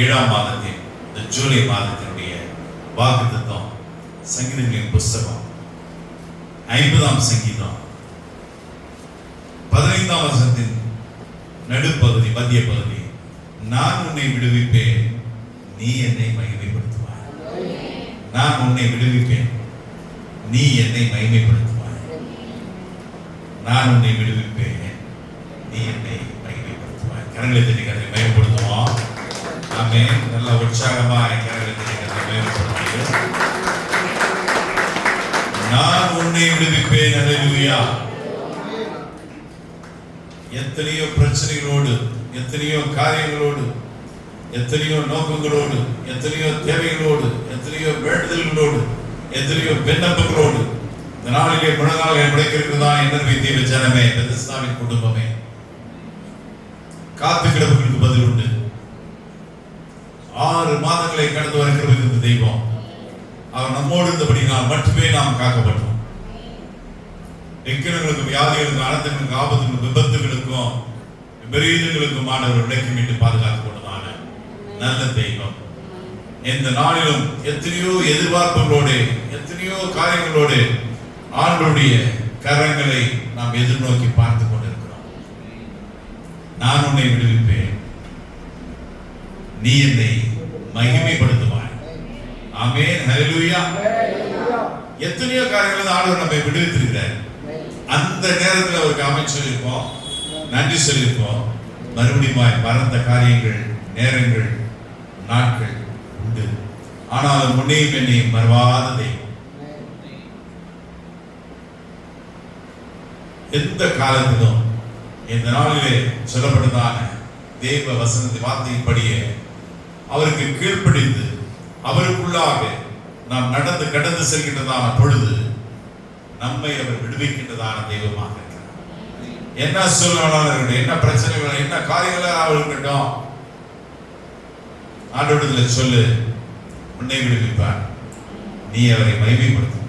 ஏழாம் மாதத்தின் ஜூலை மாதத்தினுடைய வாக்கு தத்துவம் சங்கீதங்களின் புஸ்தகம். ஐம்பதாம் சங்கீதம். பதினைந்தாம் வருஷத்தின் நடுப்பகுதி மத்திய பகுதி. நான் உன்னை விடுவிப்பேன் நீ என்னை மகிமைப்படுத்துவாய். நான் உன்னை விடுவிப்பேன் நீ என்னை மகிமைப்படுத்துவாய். நான் உன்னை விடுவிப்பேன் நீ என்னை மகிமைப்படுத்துவாய். கரங்களை உற்சாகமாக உற்சாகமாய் நான் உன்னை விடுவிப்பேன் அல்லேலூயா. எத்தனையோ பிரச்சனைகளோடு எத்தனையோ காரியங்களோடு எத்தனையோ நோக்கங்களோடு எத்தனையோ தேவைகளோடு எத்தனையோ வேண்டுதல்களோடு எத்தனையோ விண்ணப்பங்களோடு இந்த நாளிலே முழங்கால முளைக்கிறதா என்ன தீவு ஜனமே? பெதஸ்தாவின் குடும்பமே. காத்து கிடப்புகளுக்கு பதில் உண்டு. ஆறு மாதங்களை கடந்து வருகிறது இந்த தெய்வம். அவர் நம்மோடு இருந்தபடினால் மட்டுமே நாம் காக்கப்பட்டோம். எக்கிரங்களுக்கும் வியாதிகளுக்கும் அனந்தங்களுக்கும் ஆபத்துகளுக்கும் விபத்துகளுக்கும் விபரீதங்களுக்கும் ஆண்டவர் விளக்கி மீட்டு பாதுகாக்கப்படுமான நல்ல தெய்வம். எந்த நாளிலும் எத்தனையோ எதிர்பார்ப்புகளோடு எத்தனையோ காரியங்களோடு ஆண்டுடைய கரங்களை நாம் எதிர்நோக்கி பார்த்து கொண்டிருக்கிறோம். நான் உன்னை விடுவிப்பேன். நீ என்னை மகிமைப்படுத்துவாய். ஆமென். ஹalleluya. எத்தனையோ காரியங்கள் ஆண்டவர் நம்மை விடுவித்திருக்கிறார். அந்த நேரத்தில் அவருக்கு அமைச்சு சொல்லியிருக்கோம் நன்றி சொல்லியிருக்கோம் மறுபடியும் மறந்த காரியங்கள் நேரங்கள் நாட்கள் உண்டு. ஆனாலும் முன்னையும் என்னையும் மறவாத தெய்வம் எந்த காலத்திலும் இந்த நாளிலே சொல்லப்படுதான தேவ வசனத்தை வார்த்தையின்படியே அவருக்கு கீழ்ப்படிந்து அவருக்குள்ளாக நாம் நடந்து கடந்து செல்கின்றதான பொழுது நம்மை அவர் விடுவிக்கின்றதான தெய்வமாக இருக்கிறார். என்ன சூழ்நிலை இருக்கட்டும் என்ன பிரச்சனைகள் என்ன காரியங்களாக இருக்கட்டும். ஆண்டவரத்தில் சொல்லு உன்னை விடுவிப்பார். நீ அவரை மகிமைப்படுத்தும்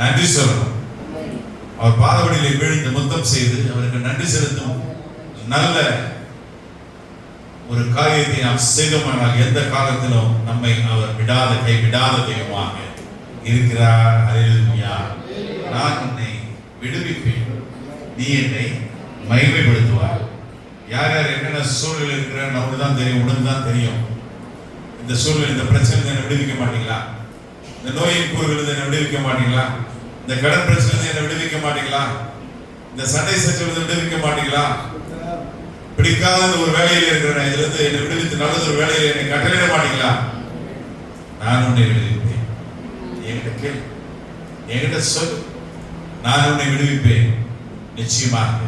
நன்றி சொல்லணும். அவர் பாதவடியிலே விழுந்து முத்தம் செய்து அவருக்கு நன்றி செலுத்தும் நல்ல ஒரு காரியத்தை நாம் செய்தோமானால் எந்த காலத்திலும் நம்மை அவர் விடாத கை விடாத தெய்வமாக இருக்கிறார். ஹalleluya. நான் உன்னை விடுவிப்பேன். நீ என்னை மகிமைப்படுத்துவார் யார் யார் என்னென்ன சூழல் இருக்கிற நமக்கு தான் தெரியும் உனக்கு தான் தெரியும். இந்த சூழ்நிலை இந்த பிரச்சனை என்னை விடுவிக்க மாட்டீங்களா? இந்த நோயின் கூறுகள் என்னை விடுவிக்க மாட்டீங்களா? இந்த கடன் பிரச்சனை என்னை விடுவிக்க மாட்டீங்களா? இந்த சண்டை சச்சரவு விடுவிக்க மாட்டீங்களா? பிடிக்காத ஒரு வேலையில் இருக்கிறேன் இதுல இருந்து என்னை விடுவித்து நல்லது ஒரு வேலையில் என்னை கட்டளையிட மாட்டீங்களா? நான் உன்னை விடுவிப்பேன். என்கிட்ட கேள். என்கிட்ட சொல். நான் உன்னை விடுவிப்பேன். நிச்சயமாக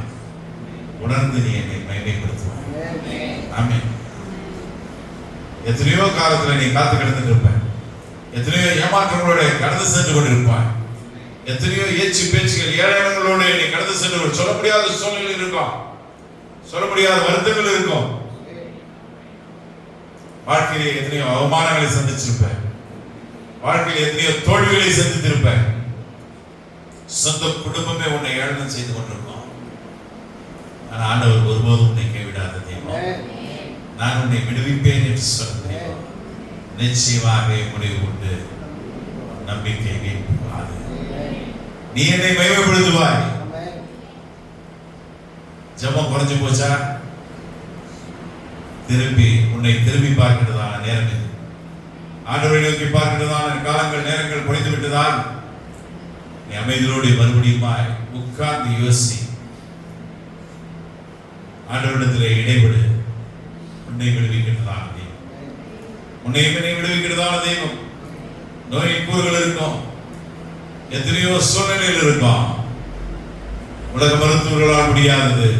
உணர்ந்து நீ என்னை மகிமைப்படுத்துவாய் ஆமே எத்தனையோ காலத்துல நீ காத்து கிடந்துட்டு இருப்ப. எத்தனையோ ஏமாற்றங்களோட கடந்து சென்று கொண்டிருப்பாய். எத்தனையோ ஏச்சு பேச்சுகள் ஏழைகளோட நீ கடந்து சென்று சொல்ல முடியாத சூழ்நிலை இருக்கும். சொல்ல முடியாத வருத்தங்கள் இருக்கும். வாழ்க்கையிலே எத்தனையோ அவமானங்களை சந்திச்சிருப்ப வாழ்க்கையில எத்தனையோ தோல்விகளை சந்தித்திருப்பேன். சொந்த குடும்பமே உன்னை ஏளனம் செய்து கொண்டிருக்கோம். ஆனா ஆண்டவர் ஒருபோதும் உன்னை கைவிடாத தெய்வம். நான் உன்னை விடுவிப்பேன் என்று சொன்னேன் நிச்சயமாக முடிவு உண்டு. நம்பிக்கை நீ என்னை மகிமைப்படுத்துவாய். ஜெபம் குறைஞ்சு போச்சா? திரும்பி உன்னை திரும்பி பார்க்கிறதான நேரம் இது. ஆண்டவரை நோக்கி பார்க்கிறதான காலங்கள் நேரங்கள் குறைந்து விட்டதால் நீ அமைதியோடு மறுபடியுமாய் உட்கார்ந்து யோசி. ஆண்டவரிடத்திலே இடைவிடு உன்னை விடுவிக்கின்றதான தெய்வம். உன்னை என்னை விடுவிக்கிறதான தெய்வம். நோயின் கூறுகள் இருக்கும். எத்தனையோ சூழ்நிலைகள் இருக்கும். உலக மருத்துவர்களால் முடியாதது.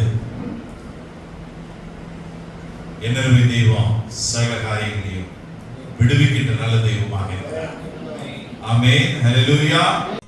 என்னருமை தெய்வம்? சகல காரியங்களையும் விடுவிக்கின்ற நல்ல தெய்வமாக இருக்கிறார். ஆமென். ஹalleluya.